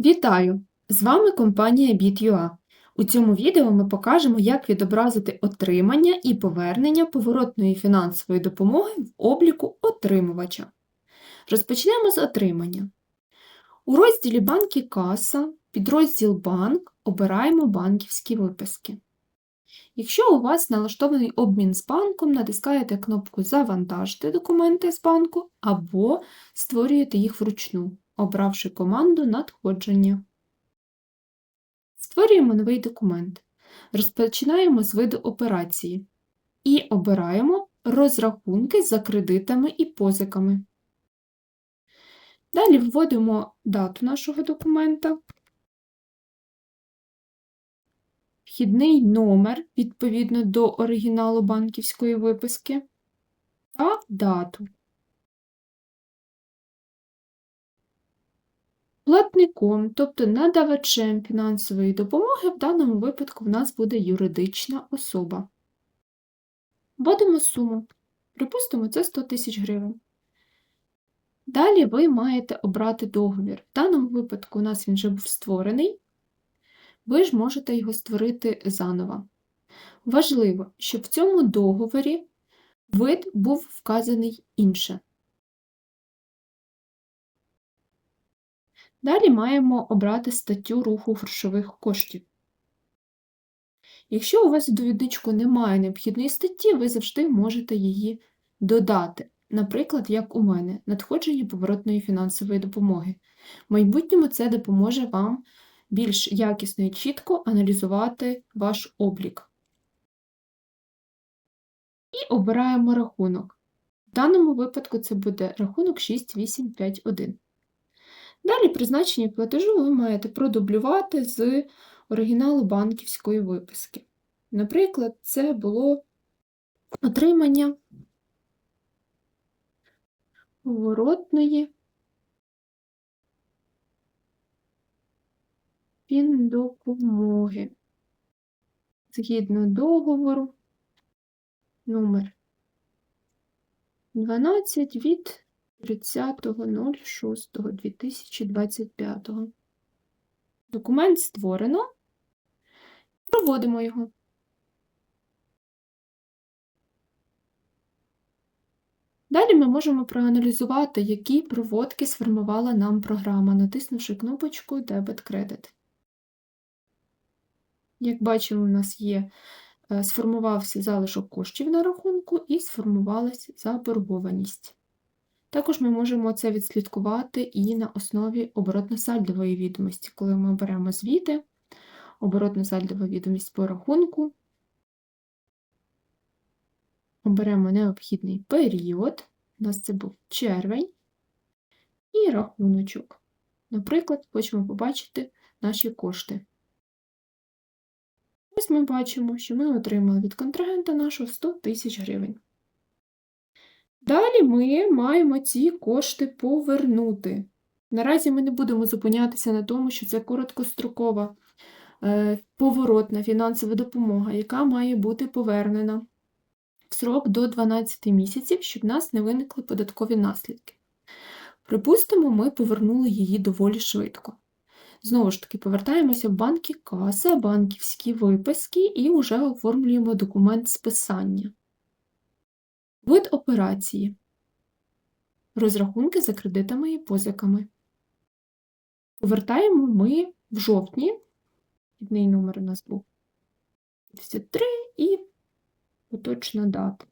Вітаю! З вами компанія BitUA. У цьому відео ми покажемо, як відобразити отримання і повернення поворотної фінансової допомоги в обліку отримувача. Розпочнемо з отримання. У розділі Банки каса, підрозділ Банк обираємо банківські виписки. Якщо у вас налаштований обмін з банком, натискаєте кнопку Завантажити документи з банку або створюєте їх вручну, обравши команду Надходження. Створюємо новий документ. Розпочинаємо з виду операції і обираємо розрахунки за кредитами і позиками. Далі вводимо дату нашого документа, вхідний номер відповідно до оригіналу банківської виписки та дату. Платником, тобто надавачем фінансової допомоги, в даному випадку в нас буде юридична особа. Вводимо суму. Припустимо, це 100 тисяч гривень. Далі ви маєте обрати договір. В даному випадку у нас він вже був створений, ви ж можете його створити заново. Важливо, щоб в цьому договорі вид був вказаний інше. Далі маємо обрати статтю руху грошових коштів. Якщо у вас в довідничку немає необхідної статті, ви завжди можете її додати. Наприклад, як у мене, надходження поворотної фінансової допомоги. В майбутньому це допоможе вам більш якісно і чітко аналізувати ваш облік. І обираємо рахунок. В даному випадку це буде рахунок 6851. Далі призначення платежу ви маєте продублювати з оригіналу банківської виписки. Наприклад, це було отримання поворотної фіндопомоги. Згідно договору номер 12 від 30.06.2025. Документ створено. Проводимо його. Далі ми можемо проаналізувати, які проводки сформувала нам програма, натиснувши кнопочку Дебет-кредит. Як бачимо, у нас є, е, сформувався залишок коштів на рахунку і сформувалася заборгованість. Також ми можемо це відслідкувати і на основі оборотно-сальдової відомості, коли ми беремо звіти, оборотно-сальдова відомість по рахунку, оберемо необхідний період, у нас це був червень, і рахуночок. Наприклад, хочемо побачити наші кошти. Ось ми бачимо, що ми отримали від контрагента нашого 100 тисяч гривень. Далі ми маємо ці кошти повернути. Наразі ми не будемо зупинятися на тому, що це короткострокова е, поворотна фінансова допомога, яка має бути повернена в срок до 12 місяців, щоб в нас не виникли податкові наслідки. Припустимо, ми повернули її доволі швидко. Знову ж таки, повертаємося в банки каса, банківські виписки і вже оформлюємо документ списання. Вид операції. Розрахунки за кредитами і позиками. Повертаємо ми в жовтні, відний номер у нас був 53 і поточна дата.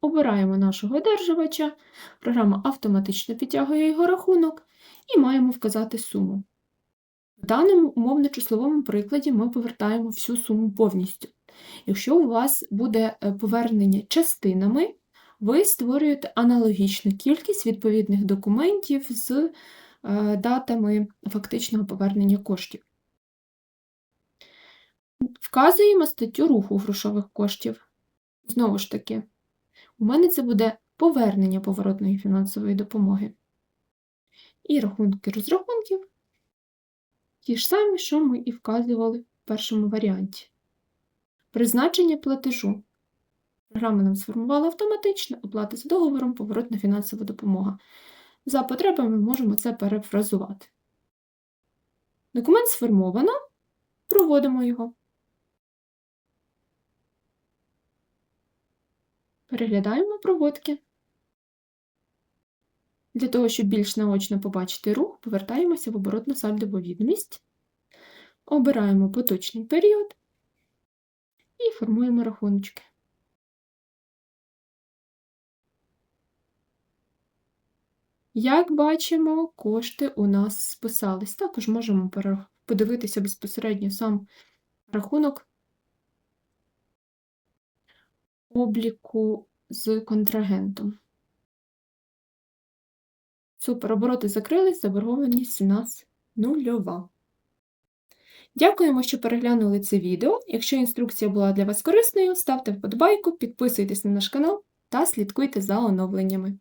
Обираємо нашого одержувача, програма автоматично підтягує його рахунок і маємо вказати суму. В даному умовно-числовому прикладі ми повертаємо всю суму повністю. Якщо у вас буде е, повернення частинами, ви створюєте аналогічну кількість відповідних документів з е, датами фактичного повернення коштів. Вказуємо статтю руху грошових коштів. Знову ж таки, у мене це буде повернення поворотної фінансової допомоги. І рахунки розрахунків ті ж самі, що ми і вказували в першому варіанті. Призначення платежу. Програма нам сформувала автоматично, оплата за договором, поворотна фінансова допомога. За потребами можемо це перефразувати. Документ сформовано, проводимо його. Переглядаємо проводки. Для того, щоб більш наочно побачити рух, повертаємося в оборотну сальдову відомість, обираємо поточний період і формуємо рахуночки. Як бачимо, кошти у нас списались. Також можемо подивитися безпосередньо сам рахунок обліку з контрагентом. Супер, обороти закрились, заборгованість у нас нульова. Дякуємо, що переглянули це відео. Якщо інструкція була для вас корисною, ставте вподобайку, підписуйтесь на наш канал та слідкуйте за оновленнями.